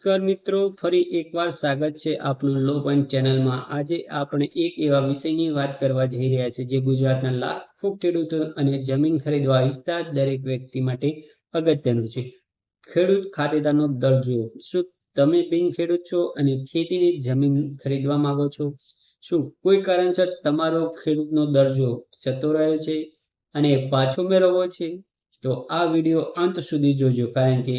નમસ્કાર મિત્રો, ફરી એકવાર સ્વાગત છે આપનું લો પોઈન્ટ ચેનલમાં. આજે આપણે એક એવા વિષયની વાત કરવા જઈ રહ્યા છે જે ગુજરાતના લાખો ખેડૂતો અને જમીન ખરીદવા વિસ્તાર દરેક વ્યક્તિ માટે અગત્યનું છે. ખેડૂત ખાતેદારનો દરજ્જો શું તમે બિન ખેડૂત છો અને ખેતીની જમીન ખરીદવા માંગો છો? શું કોઈ કારણસર તમારો ખેડૂતનો દરજ્જો જતો રહ્યો છે અને પાછો મેળવવો છે? તો આ વીડિયો અંત સુધી જોજો, કારણ કે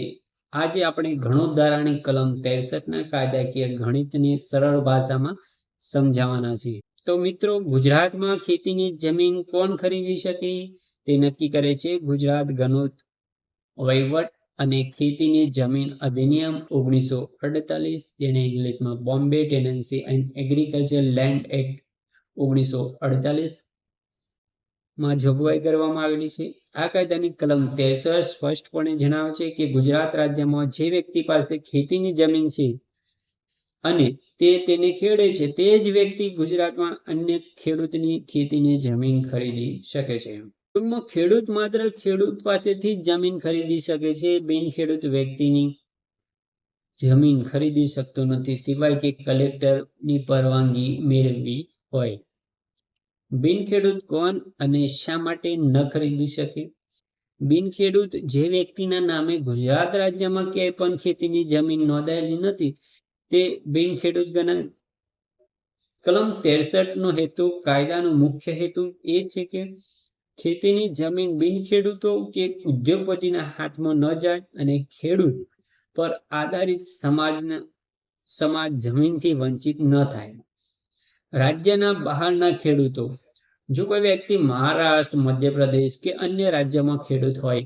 આજે આપણે ઘણો ધારાની કલમ ના કાયદાકીય ગણિતને સરળ ભાષામાં સમજાવવાના છે તો મિત્રો, ગુજરાતમાં ખેતીની જમીન કોણ ખરીદી શકે? તે નક્કી કરે છે ગુજરાત ગણોત વહીવટ અને ખેતીની જમીન અધિનિયમ ઓગણીસો અડતાલીસ, જેને ઇંગ્લિશમાં Bombay tenancy and agriculture land act ઓગણીસો અડતાલીસમાં જોગવાઈ કરવામાં આવેલી છે. આ કાયદાની કલમ તેરસઠ સ્પષ્ટપણે જણાવે છે કે ગુજરાત રાજ્યમાં જે વ્યક્તિ પાસે ખેતીની જમીન છે અને તે તેને ખેડે છે, તે જ વ્યક્તિ ગુજરાતમાં અન્ય ખેડૂતની ખેતીની જમીન ખરીદી શકે છે. ટૂંકમાં ખેડૂત માત્ર ખેડૂત પાસેથી જ જમીન ખરીદી શકે છે, બિન ખેડૂત વ્યક્તિની જમીન ખરીદી શકતો નથી, સિવાય કે કલેક્ટરની પરવાનગી મેળવવી હોય. બિન ખેડૂત કોણ અને શા માટે ન ખરીદી શકે? બિન ખેડૂત જે વ્યક્તિના નામે ગુજરાત રાજ્યમાં ક્યાંય પણ ખેતીની જમીન નોંધાયેલી નથી, તે બિન ખેડૂત ગણાય. કલમ તેરસઠ નો હેતુ, કાયદાનો મુખ્ય હેતુ એ છે કે ખેતીની જમીન બિન ખેડૂતો કે ઉદ્યોગપતિના હાથમાં ન જાય અને ખેડૂત પર આધારિત સમાજના, સમાજ જમીનથી વંચિત ન થાય. રાજ્યના બહારના ખેડૂતો. જો કોઈ વ્યક્તિ મહારાષ્ટ્ર, મધ્યપ્રદેશ કે અન્ય રાજ્યમાં ખેડૂત હોય,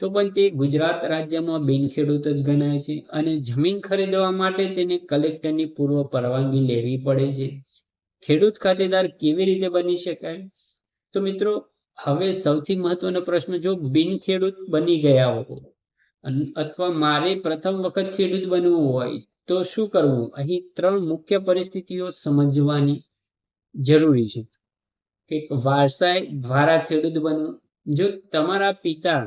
તો પણ તે ગુજરાત રાજ્યમાં બિન ખેડૂત જ ગણાય છે અને જમીન ખરીદવા માટે તેને કલેક્ટરની પૂર્વ પરવાનગી લેવી પડે છે. ખેડૂત ખાતેદાર કેવી રીતે બની શકાય? તો મિત્રો, હવે સૌથી મહત્વનો પ્રશ્ન જો બિન ખેડૂત બની ગયા હો અથવા મારે પ્રથમ વખત ખેડૂત બનવું હોય તો શું કરવું? અહીં ત્રણ મુખ્ય પરિસ્થિતિઓ સમજવાની જરૂરી છે. કે વારસાઈ દ્વારા ખેડૂત બનવું. જો તમારા પિતા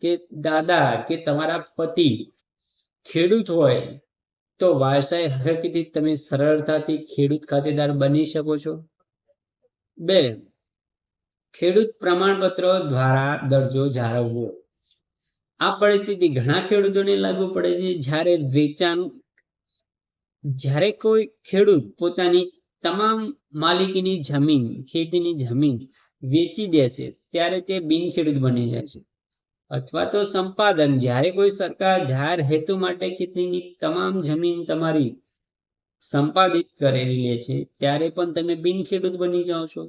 કે દાદા કે તમારા પતિ ખેડૂત હોય, તો વારસાઈ હકીકતથી તમે સરળતાથી ખેડૂત ખાતેદાર બની શકો છો. બે, ખેડૂત પ્રમાણપત્ર દ્વારા દરજ્જો જાળવવો. આ પરિસ્થિતિ ઘણા ખેડૂતોને લાગુ પડે છે. જ્યારે વેચાણ જ્યારે કોઈ ખેડૂત પોતાની તમામ માલિકીની જમીન, ખેતીની જમીન વેચી દેશે ત્યારે તે બિનખેડૂત બની જાય છે. અથવા તો સંપાદન, જ્યારે કોઈ સરકાર જાહેર હેતુ માટે ખેતીની તમામ જમીન તમારી સંપાદિત કરેલી લે છે, ત્યારે પણ તમે બિનખેડૂત બની જાઓ છો.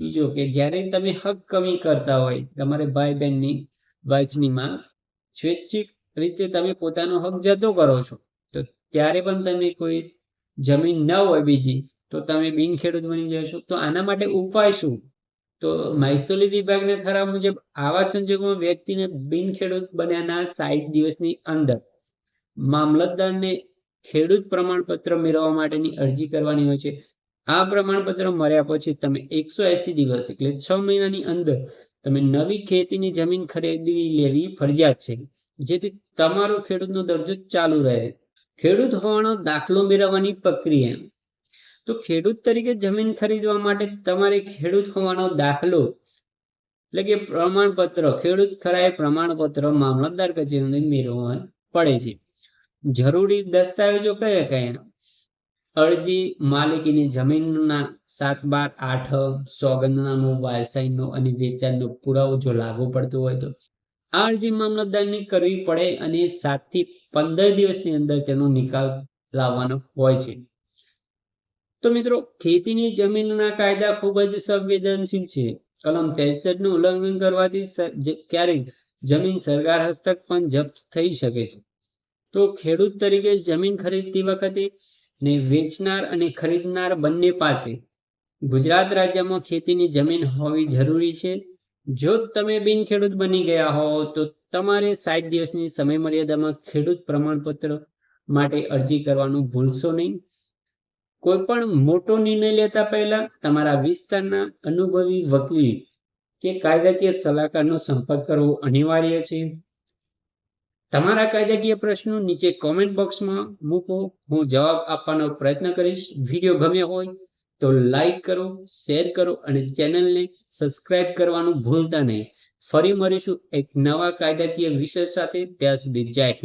બીજો કે જ્યારે તમે હક કમી કરતા હોય, તમારે ભાઈ બહેનની વહેંચણીમાં સ્વૈચ્છિક રીતે તમે પોતાનો હક જતો કરો છો ત્યારે પણ તમે કોઈ જમીન ન હોય બીજી, તો તમે બિનખેડૂત બની જશો. તો આના માટે ઉપાય શું? તો મહેસૂલી વિભાગના ઠરાવ મુજબ આવા સંજોગોમાં વ્યક્તિને બિનખેડૂત બન્યાના સાઠ દિવસની અંદર મામલતદારને ખેડૂત પ્રમાણપત્ર મેળવવા માટેની અરજી કરવાની હોય છે. આ પ્રમાણપત્ર મળ્યા પછી તમે એકસો એસી દિવસ એટલે છ મહિનાની અંદર તમે નવી ખેતીની જમીન ખરીદી લેવી ફરજિયાત છે. જેથી તમારો ખેડૂતનો દરજ્જો ચાલુ રહે. ખેડૂત હોવાનો દાખલો મેળવવાની પ્રક્રિયા. તો ખેડૂત તરીકે જમીન ખરીદવા માટે તમારે ખેડૂત હોવાનો દાખલો, એટલે કે પ્રમાણપત્ર, ખેડૂત ખરાય પ્રમાણપત્ર, મામલતદાર કચેરીથી મેળવવા પડે છે. જરૂરી દસ્તાવેજો કયા કયા? અરજી, માલિકીની જમીનના સાત બાર આઠ, સોગંદનામું વારસાઈનો અને વેચાણનો પુરાવો જો લાગુ પડતો હોય તો. આ અરજી મામલતદારની કરવી પડે અને સાતથી પંદર દિવસની અંદર તેનો નિકાલ લાવવાનો હોય છે. તો મિત્રો, ખેતીની જમીનના કાયદા ખૂબ જ સંવેદનશીલ છે. કલમનું ઉલ્લંઘન કરવાથી ક્યારેક જમીન સરકાર હસ્તક પણ જપ્ત થઈ શકે છે. તો ખેડૂત તરીકે જમીન ખરીદતી વખતે ને વેચનાર અને ખરીદનાર બંને પાસે ગુજરાત રાજ્યમાં ખેતીની જમીન હોવી જરૂરી છે. જો તમે બિન ખેડૂત બની ગયા હો તો તમારે સાત દિવસની સમય મર્યાદામાં ખેડૂત પ્રમાણપત્ર માટે અરજી કરવાનું ભૂલશો નહીં. કોઈ પણ મોટો નિર્ણય લેતા પહેલા તમારા વિસ્તારના અનુભવી વકીલ કે કાયદાકીય સલાહકારનો સંપર્ક કરવો અનિવાર્ય છે. તમારા કાયદાકીય પ્રશ્નો નીચે કોમેન્ટ બોક્સમાં મૂકો. હું જવાબ આપવાનો પ્રયત્ન કરીશ. વીડિયો ગમ્યો હોય તો લાઈક કરો શેર કરો અને ચેનલને સબસ્ક્રાઇબ કરવાનું ભૂલતા નહીં. ફરી મળીશું એક નવા કાયદાકીય વિષય સાથે. ત્યાં સુધી જય હિન્દ.